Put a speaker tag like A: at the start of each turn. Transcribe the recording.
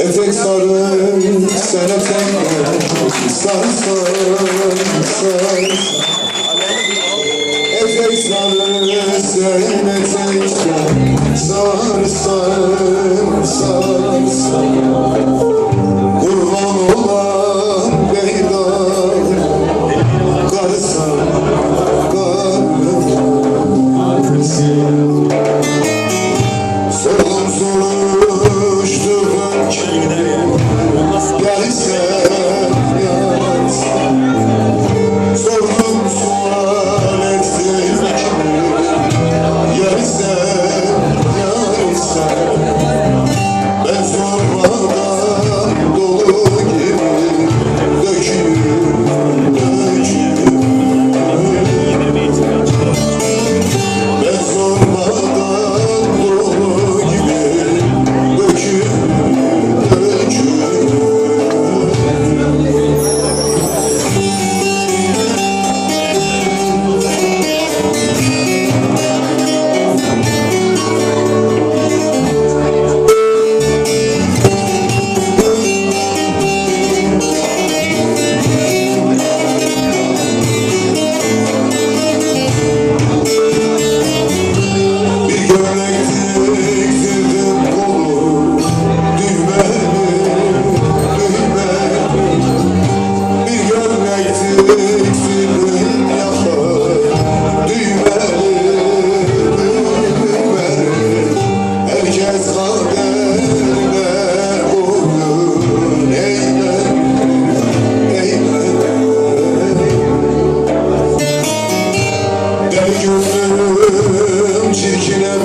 A: Etek sarı, sen etekler Sar sar sar Etek sarı, sen etekler Sar sar sar Gönlüm çirkinem